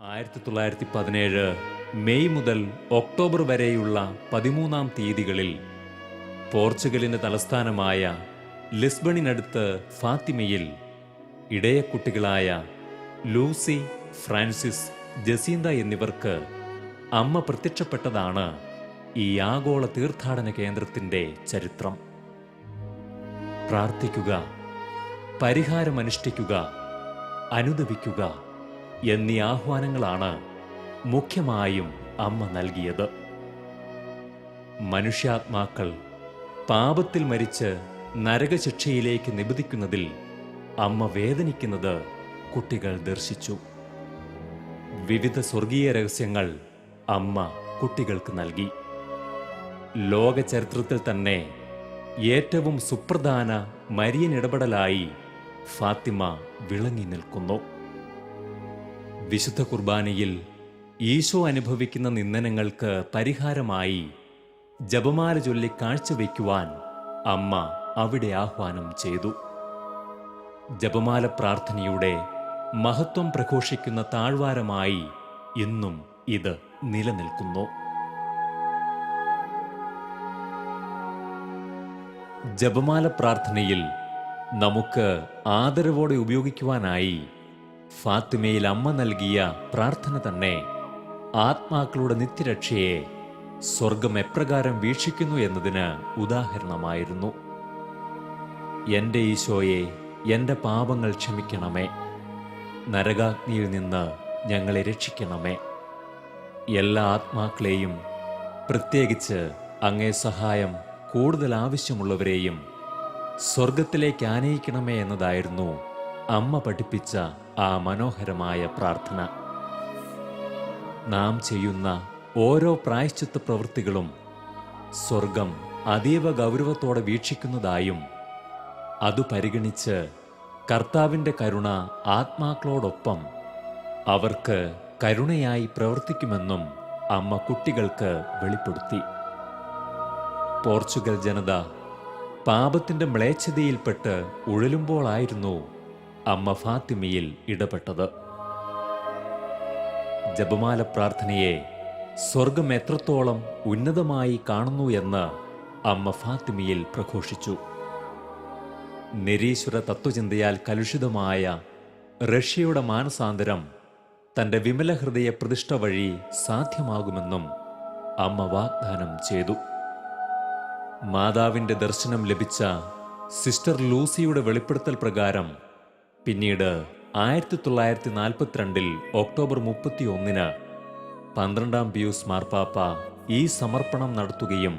ആയിരത്തി തൊള്ളായിരത്തി പതിനേഴ് മെയ് മുതൽ ഒക്ടോബർ വരെയുള്ള പതിമൂന്നാം തീയതികളിൽ പോർച്ചുഗലിന്റെ തലസ്ഥാനമായ ലിസ്ബണിനടുത്ത് ഫാത്തിമയിൽ ഇടയക്കുട്ടികളായ ലൂസി ഫ്രാൻസിസ് ജസീന്ത എന്നിവർക്ക് അമ്മ പ്രത്യക്ഷപ്പെട്ടതാണ് ഈ ആഗോള തീർത്ഥാടന കേന്ദ്രത്തിന്റെ ചരിത്രം. പ്രാർത്ഥിക്കുക പരിഹാരമനുഷ്ഠിക്കുക അനുദപിക്കുക. എന്നീ ആഹ്വാനങ്ങളാണ് മുഖ്യമായും അമ്മ നൽകിയത്. മനുഷ്യാത്മാക്കൾ പാപത്തിൽ മരിച്ച് നരകശിക്ഷയിലേക്ക് നിബദിക്കുന്നതിൽ അമ്മ വേദനിക്കുന്നത് കുട്ടികൾ ദർശിച്ചു. വിവിധ സ്വർഗീയ രഹസ്യങ്ങൾ അമ്മ കുട്ടികൾക്ക് നൽകി. ലോക ചരിത്രത്തിൽ തന്നെ ഏറ്റവും സുപ്രധാന മരിയൻ ഇടപെടലായി ഫാത്തിമ വിളങ്ങി നിൽക്കുന്നു. വിശുദ്ധ കുർബാനയിൽ ഈശോ അനുഭവിക്കുന്ന നിന്ദനങ്ങൾക്ക് പരിഹാരമായി ജപമാല ചൊല്ലി കാഴ്ചവെക്കുവാൻ അമ്മ അവിടെ ആഹ്വാനം ചെയ്തു. ജപമാല പ്രാർത്ഥനയുടെ മഹത്വം പ്രഘോഷിക്കുന്ന താഴ്വാരമായി ഇന്നും ഇത് നിലനിൽക്കുന്നു. ജപമാല പ്രാർത്ഥനയിൽ നമുക്ക് ആദരവോടെ ഉപയോഗിക്കുവാനായി ഫാത്തിമയിൽ അമ്മ നൽകിയ പ്രാർത്ഥന തന്നെ ആത്മാക്കളുടെ നിത്യരക്ഷയെ സ്വർഗം എപ്രകാരം വീക്ഷിക്കുന്നു എന്നതിന് ഉദാഹരണമായിരുന്നു. എന്റെ ഈശോയെ എന്റെ പാപങ്ങൾ ക്ഷമിക്കണമേ. നരകാഗ്നിയിൽ നിന്ന് ഞങ്ങളെ രക്ഷിക്കണമേ. എല്ലാ ആത്മാക്കളെയും പ്രത്യേകിച്ച് അങ്ങേ സഹായം കൂടുതൽ ആവശ്യമുള്ളവരെയും സ്വർഗത്തിലേക്ക് ആനയിക്കണമേ എന്നതായിരുന്നു അമ്മ പഠിപ്പിച്ച ആ മനോഹരമായ പ്രാർത്ഥന. നാം ചെയ്യുന്ന ഓരോ പ്രായശ്ചിത്ത പ്രവൃത്തികളും സ്വർഗം അതീവ ഗൗരവത്തോടെ വീക്ഷിക്കുന്നതായും അതു പരിഗണിച്ച് കർത്താവിന്റെ കരുണ ആത്മാക്കളോടൊപ്പം അവർക്ക് കരുണയായി പ്രവർത്തിക്കുമെന്നും അമ്മ കുട്ടികൾക്ക് വെളിപ്പെടുത്തി. പോർച്ചുഗൽ ജനത പാപത്തിന്റെ മ്ലേച്ഛതയിൽപ്പെട്ട് ഉഴലുമ്പോളായിരുന്നു അമ്മ ഫാത്തിമയിൽ ഇടപെട്ടത്. ജപമാല പ്രാർത്ഥനയെ സ്വർഗം എത്രത്തോളം ഉന്നതമായി കാണുന്നു എന്ന് അമ്മ ഫാത്തിമയിൽ പ്രഘോഷിച്ചു. നിരീശ്വര തത്വചിന്തയാൽ കലുഷിതമായ റഷ്യയുടെ മാനസാന്തരം തന്റെ വിമല ഹൃദയ പ്രതിഷ്ഠ വഴി സാധ്യമാകുമെന്നും അമ്മ വാഗ്ദാനം ചെയ്തു. മാതാവിന്റെ ദർശനം ലഭിച്ച സിസ്റ്റർ ലൂസിയുടെ വെളിപ്പെടുത്തൽ പ്രകാരം പിന്നീട് ആയിരത്തി തൊള്ളായിരത്തി നാൽപ്പത്തിരണ്ടിൽ ഒക്ടോബർ മുപ്പത്തി ഒന്നിന് പന്ത്രണ്ടാം പിയൂസ് മാർപ്പാപ്പ ഈ സമർപ്പണം നടത്തുകയും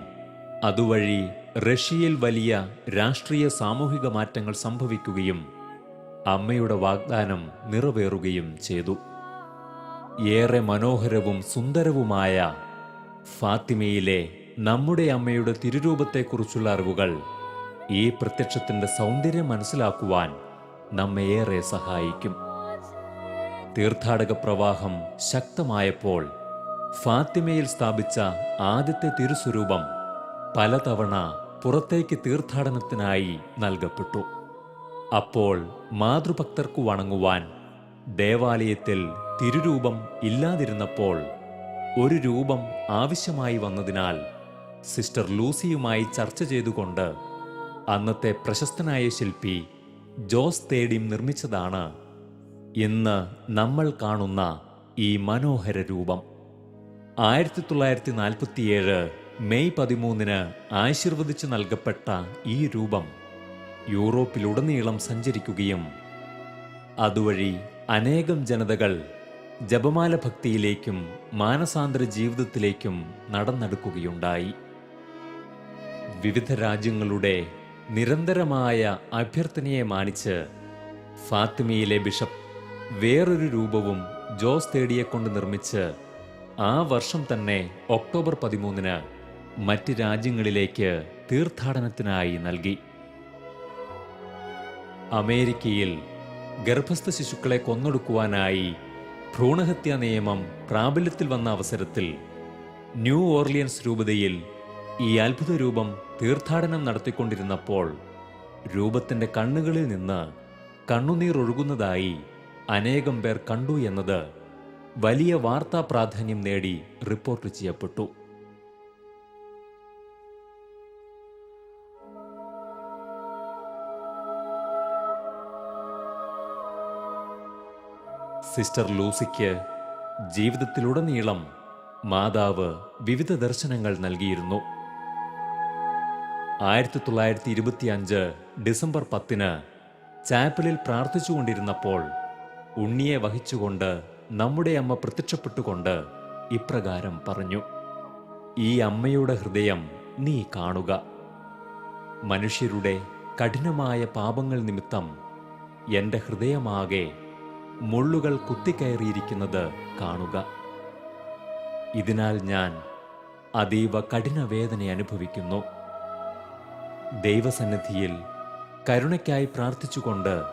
അതുവഴി റഷ്യയിൽ വലിയ രാഷ്ട്രീയ സാമൂഹിക മാറ്റങ്ങൾ സംഭവിക്കുകയും അമ്മയുടെ വാഗ്ദാനം നിറവേറുകയും ചെയ്തു. ഏറെ മനോഹരവും സുന്ദരവുമായ ഫാത്തിമയിലെ നമ്മുടെ അമ്മയുടെ തിരുരൂപത്തെക്കുറിച്ചുള്ള അറിവുകൾ ഈ പ്രത്യക്ഷത്തിന്റെ സൗന്ദര്യം മനസ്സിലാക്കുവാൻ നമ്മെ ഏറെ സഹായിക്കും. തീർത്ഥാടക പ്രവാഹം ശക്തമായപ്പോൾ ഫാത്തിമയിൽ സ്ഥാപിച്ച ആദ്യത്തെ തിരുസ്വരൂപം പലതവണ പുറത്തേക്ക് തീർത്ഥാടനത്തിനായി നൽകപ്പെട്ടു. അപ്പോൾ മാതൃഭക്തർക്കു വണങ്ങുവാൻ ദേവാലയത്തിൽ തിരുരൂപം ഇല്ലാതിരുന്നപ്പോൾ ഒരു രൂപം ആവശ്യമായി വന്നതിനാൽ സിസ്റ്റർ ലൂസിയുമായി ചർച്ച ചെയ്തുകൊണ്ട് അന്നത്തെ പ്രശസ്തനായ ശില്പി ജോസ് തേടിയും നിർമ്മിച്ചതാണ് ഇന്ന് നമ്മൾ കാണുന്ന ഈ മനോഹര രൂപം. ആയിരത്തി തൊള്ളായിരത്തി നാൽപ്പത്തിയേഴ് മെയ് പതിമൂന്നിന് ആശീർവദിച്ചു നൽകപ്പെട്ട ഈ രൂപം യൂറോപ്പിലുടനീളം സഞ്ചരിക്കുകയും അതുവഴി അനേകം ജനതകൾ ജപമാല ഭക്തിയിലേക്കും മാനസാന്തര ജീവിതത്തിലേക്കും നടന്നെടുക്കുകയുണ്ടായി. വിവിധ രാജ്യങ്ങളുടെ നിരന്തരമായ അഭ്യർത്ഥനയെ മാനിച്ച് ഫാത്തിമയിലെ ബിഷപ്പ് വേറൊരു രൂപവും ജോസ് തേടിയെക്കൊണ്ട് നിർമ്മിച്ച് ആ വർഷം തന്നെ ഒക്ടോബർ പതിമൂന്നിന് മറ്റ് രാജ്യങ്ങളിലേക്ക് തീർത്ഥാടനത്തിനായി നൽകി. അമേരിക്കയിൽ ഗർഭസ്ഥ ശിശുക്കളെ കൊന്നൊടുക്കുവാനായി ഭ്രൂണഹത്യാ നിയമം പ്രാബല്യത്തിൽ വന്ന അവസരത്തിൽ ന്യൂ ഓർലിയൻസ് രൂപതയിൽ ഈ അത്ഭുത രൂപം തീർത്ഥാടനം നടത്തിക്കൊണ്ടിരുന്നപ്പോൾ രൂപത്തിന്റെ കണ്ണുകളിൽ നിന്ന് കണ്ണുനീർ ഒഴുകുന്നതായി അനേകം പേർ കണ്ടു എന്നത് വലിയ വാർത്താ പ്രാധാന്യം നേടി റിപ്പോർട്ട് ചെയ്യപ്പെട്ടു. സിസ്റ്റർ ലൂസിക്ക് ജീവിതത്തിലുടനീളം മാതാവ് വിവിധ ദർശനങ്ങൾ നൽകിയിരുന്നു. ആയിരത്തി തൊള്ളായിരത്തി ഇരുപത്തിയഞ്ച് ഡിസംബർ പത്തിന് ചാപ്പലിൽ പ്രാർത്ഥിച്ചുകൊണ്ടിരുന്നപ്പോൾ ഉണ്ണിയെ വഹിച്ചുകൊണ്ട് നമ്മുടെ അമ്മ പ്രത്യക്ഷപ്പെട്ടുകൊണ്ട് ഇപ്രകാരം പറഞ്ഞു ഈ അമ്മയുടെ ഹൃദയം നീ കാണുക. മനുഷ്യരുടെ കഠിനമായ പാപങ്ങൾ നിമിത്തം എന്റെ ഹൃദയമാകെ മുള്ളുകൾ കുത്തിക്കയറിയിരിക്കുന്നത് കാണുക. ഇതിനാൽ ഞാൻ അതീവ കഠിന വേദന അനുഭവിക്കുന്നു ദൈവസന്നിധിയിൽ കരുണയ്ക്കായി പ്രാർത്ഥിച്ചുകൊണ്ട്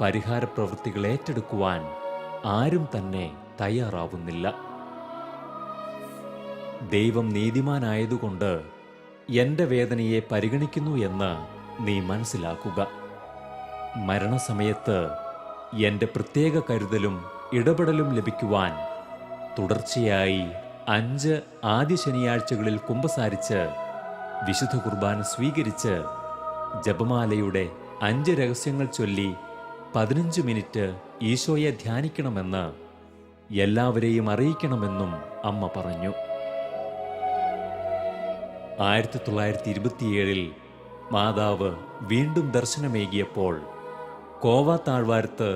പരിഹാര പ്രവൃത്തികൾ ഏറ്റെടുക്കുവാൻ ആരും തന്നെ തയ്യാറാവുന്നില്ല. ദൈവം നീതിമാനായതുകൊണ്ട് എന്റെ വേദനയെ പരിഗണിക്കുന്നു എന്ന് നീ മനസ്സിലാക്കുക. മരണസമയത്ത് എന്റെ പ്രത്യേക കരുതലും ഇടപെടലും ലഭിക്കുവാൻ തുടർച്ചയായി അഞ്ച് ആദ്യ ശനിയാഴ്ചകളിൽ കുമ്പസാരിച്ച് വിശുദ്ധ കുർബാന സ്വീകരിച്ച് ജപമാലയുടെ അഞ്ച് രഹസ്യങ്ങൾ ചൊല്ലി പതിനഞ്ച് മിനിറ്റ് ഈശോയെ ധ്യാനിക്കണമെന്ന് എല്ലാവരെയും അറിയിക്കണമെന്നും അമ്മ പറഞ്ഞു. ആയിരത്തി തൊള്ളായിരത്തി ഇരുപത്തിയേഴിൽ മാതാവ് വീണ്ടും ദർശനമേകിയപ്പോൾ കോവ താഴ്വാരത്ത്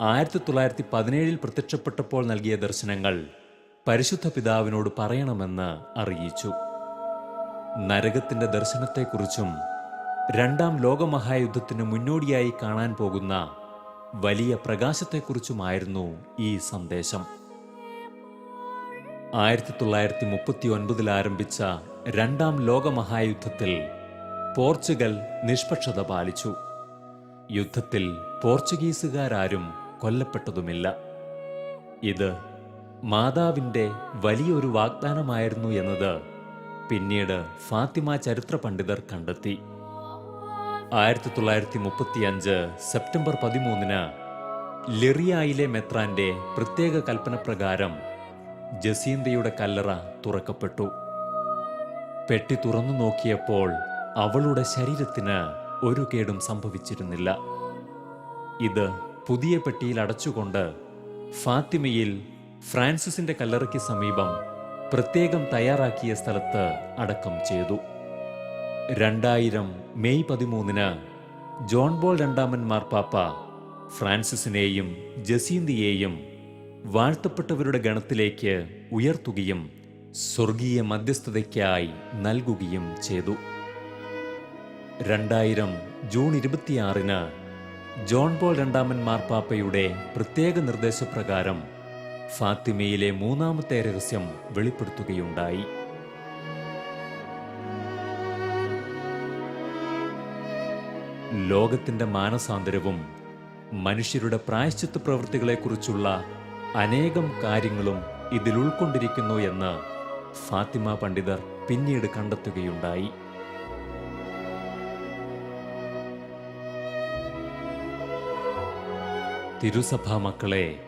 ആയിരത്തി തൊള്ളായിരത്തി പതിനേഴിൽ പ്രത്യക്ഷപ്പെട്ടപ്പോൾ നൽകിയ ദർശനങ്ങൾ പരിശുദ്ധ പിതാവിനോട് പറയണമെന്ന് അറിയിച്ചു. നരകത്തിന്റെ ദർശനത്തെക്കുറിച്ചും രണ്ടാം ലോകമഹായുദ്ധത്തിന് മുന്നോടിയായി കാണാൻ പോകുന്ന വലിയ പ്രകാശത്തെക്കുറിച്ചുമായിരുന്നു ഈ സന്ദേശം. ആയിരത്തി തൊള്ളായിരത്തി മുപ്പത്തി ഒൻപതിൽ ആരംഭിച്ച രണ്ടാം ലോകമഹായുദ്ധത്തിൽ പോർച്ചുഗൽ നിഷ്പക്ഷത പാലിച്ചു. യുദ്ധത്തിൽ പോർച്ചുഗീസുകാരാരും കൊല്ലപ്പെട്ടതുമില്ല. ഇത് മാതാവിന്റെ വലിയൊരു വാഗ്ദാനമായിരുന്നു എന്നത് പിന്നീട് ഫാത്തിമ ചരിത്ര പണ്ഡിതർ കണ്ടെത്തി. ആയിരത്തി തൊള്ളായിരത്തി മുപ്പത്തിയഞ്ച് സെപ്റ്റംബർ പതിമൂന്നിന് ലെറിയായിലെ മെത്രാന്റെ പ്രത്യേക കൽപ്പന പ്രകാരം ജസീന്തയുടെ കല്ലറ തുറക്കപ്പെട്ടു. പെട്ടി തുറന്നു നോക്കിയപ്പോൾ അവളുടെ ശരീരത്തിന് ഒരു കേടും സംഭവിച്ചിരുന്നില്ല. ഇത് പുതിയ പെട്ടിയിൽ അടച്ചുകൊണ്ട് ഫാത്തിമയിൽ ഫ്രാൻസിസിന്റെ കല്ലറയ്ക്ക് സമീപം പ്രത്യേകം തയ്യാറാക്കിയ സ്ഥലത്ത് അടക്കം ചെയ്തു. രണ്ടായിരം മെയ് പതിമൂന്നിന് ജോൺ ബോൾ രണ്ടാമൻ മാർപ്പാപ്പ ഫ്രാൻസിസിനെയും ജസീന്തിയെയും വാഴ്ത്തപ്പെട്ടവരുടെ ഗണത്തിലേക്ക് ഉയർത്തുകയും സ്വർഗീയ മധ്യസ്ഥതയ്ക്കായി നൽകുകയും ചെയ്തു. രണ്ടായിരം ജൂൺ ഇരുപത്തിയാറിന് ജോൺ ബോൾ രണ്ടാമൻ മാർപ്പാപ്പയുടെ പ്രത്യേക നിർദ്ദേശപ്രകാരം ഫാത്തിമയിലെ മൂന്നാമത്തെ രഹസ്യം വെളിപ്പെടുത്തുകയുണ്ടായി. ലോകത്തിന്റെ മാനസാന്തരവും മനുഷ്യരുടെ പ്രായശ്ചിത്ത പ്രവൃത്തികളെക്കുറിച്ചുള്ള അനേകം കാര്യങ്ങളും ഇതിൽ ഉൾക്കൊണ്ടിരിക്കുന്നു എന്ന് ഫാത്തിമ പണ്ഡിതർ പിന്നീട് കണ്ടെത്തുകയുണ്ടായി. തിരുസഭാ മക്കളെ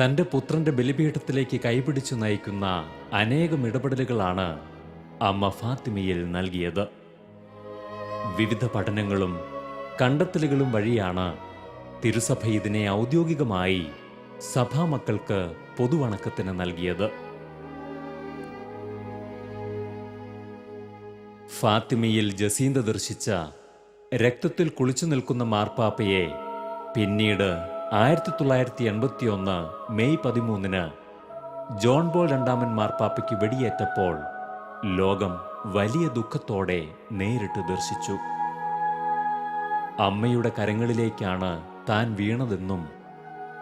തന്റെ പുത്രന്റെ ബലിപീഠത്തിലേക്ക് കൈപിടിച്ചു നയിക്കുന്ന അനേകം ഇടപെടലുകളാണ് അമ്മ ഫാത്തിമയിൽ നൽകിയത്. വിവിധ പഠനങ്ങളും കണ്ടെത്തലുകളും വഴിയാണ് തിരുസഭ ഇതിനെ ഔദ്യോഗികമായി സഭാമക്കൾക്ക് പൊതുവണക്കത്തിന് നൽകിയത്. ഫാത്തിമയിൽ ജസീന്ത ദർശിച്ച രക്തത്തിൽ കുളിച്ചു നിൽക്കുന്ന മാർപ്പാപ്പയെ പിന്നീട് ആയിരത്തി തൊള്ളായിരത്തി എൺപത്തി ഒന്ന് മെയ് പതിമൂന്നിന് ജോൺ ബോൾ രണ്ടാമൻ മാർപ്പാപ്പയ്ക്ക് വെടിയേറ്റപ്പോൾ ലോകം വലിയ ദുഃഖത്തോടെ നേരിട്ട് ദർശിച്ചു. അമ്മയുടെ കരങ്ങളിലേക്കാണ് താൻ വീണതെന്നും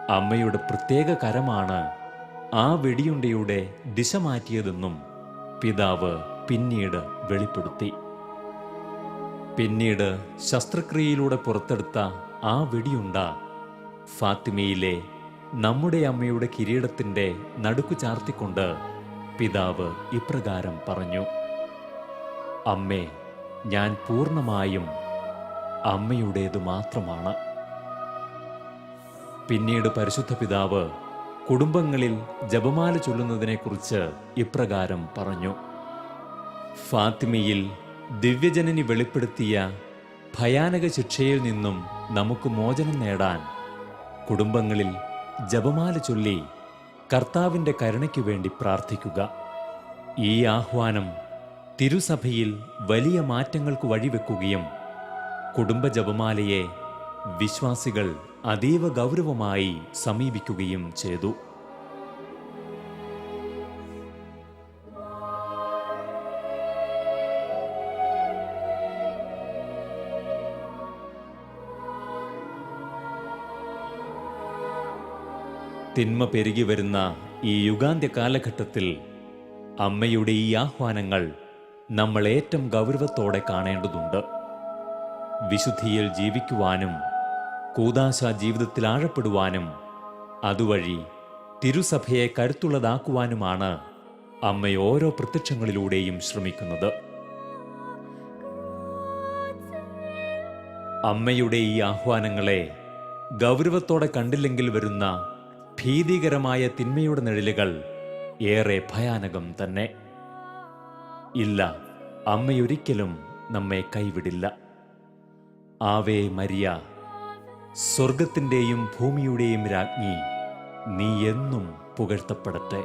അമ്മയുടെ പ്രത്യേക കരമാണ് ആ വെടിയുണ്ടയുടെ ദിശ മാറ്റിയതെന്നും പിതാവ് പിന്നീട് വെളിപ്പെടുത്തി. പിന്നീട് ശസ്ത്രക്രിയയിലൂടെ പുറത്തെടുത്ത ആ വെടിയുണ്ട ഫാത്തിമയിലെ നമ്മുടെ അമ്മയുടെ കിരീടത്തിന്റെ നടുക്കു ചാർത്തിക്കൊണ്ട് പിതാവ് ഇപ്രകാരം പറഞ്ഞു അമ്മേ ഞാൻ പൂർണമായും അമ്മയുടേതു മാത്രമാണ്. പിന്നീട് പരിശുദ്ധ പിതാവ് കുടുംബങ്ങളിൽ ജപമാല ചൊല്ലുന്നതിനെക്കുറിച്ച് ഇപ്രകാരം പറഞ്ഞു ഫാത്തിമയിൽ ദിവ്യജനനി വെളിപ്പെടുത്തിയ ഭയാനക ശിക്ഷയിൽ നിന്നും നമുക്ക് മോചനം നേടാൻ കുടുംബങ്ങളിൽ ജപമാല ചൊല്ലി കർത്താവിന്റെ കരുണയ്ക്കു വേണ്ടി പ്രാർത്ഥിക്കുക. ഈ ആഹ്വാനം തിരുസഭയിൽ വലിയ മാറ്റങ്ങൾക്ക് വഴിവെക്കുകയും കുടുംബ ജപമാലയെ വിശ്വാസികൾ അതീവ ഗൗരവമായി സമീപിക്കുകയും ചെയ്തു. തിന്മ പെരുകി വരുന്ന ഈ യുഗാന്ത്യ കാലഘട്ടത്തിൽ അമ്മയുടെ ഈ ആഹ്വാനങ്ങൾ നമ്മൾ ഏറ്റവും ഗൗരവത്തോടെ കാണേണ്ടതുണ്ട്. വിശുദ്ധിയിൽ ജീവിക്കുവാനും കൂതാശ ജീവിതത്തിൽ ആഴപ്പെടുവാനും അതുവഴി തിരുസഭയെ കരുത്തുള്ളതാക്കുവാനുമാണ് അമ്മ ഓരോ പ്രത്യക്ഷങ്ങളിലൂടെയും ശ്രമിക്കുന്നത്. അമ്മയുടെ ഈ ആഹ്വാനങ്ങളെ ഗൗരവത്തോടെ കണ്ടില്ലെങ്കിൽ വരുന്ന ഭീതികരമായ തിന്മയുടെ നിഴലുകൾ ഏറെ ഭയാനകം തന്നെ. ഇല്ല അമ്മയൊരിക്കലും നമ്മെ കൈവിടില്ല. ആവേ മരിയ സ്വർഗത്തിന്റെയും ഭൂമിയുടെയും രാജ്ഞി നീ എന്നും പുകഴ്ത്തപ്പെടട്ടെ.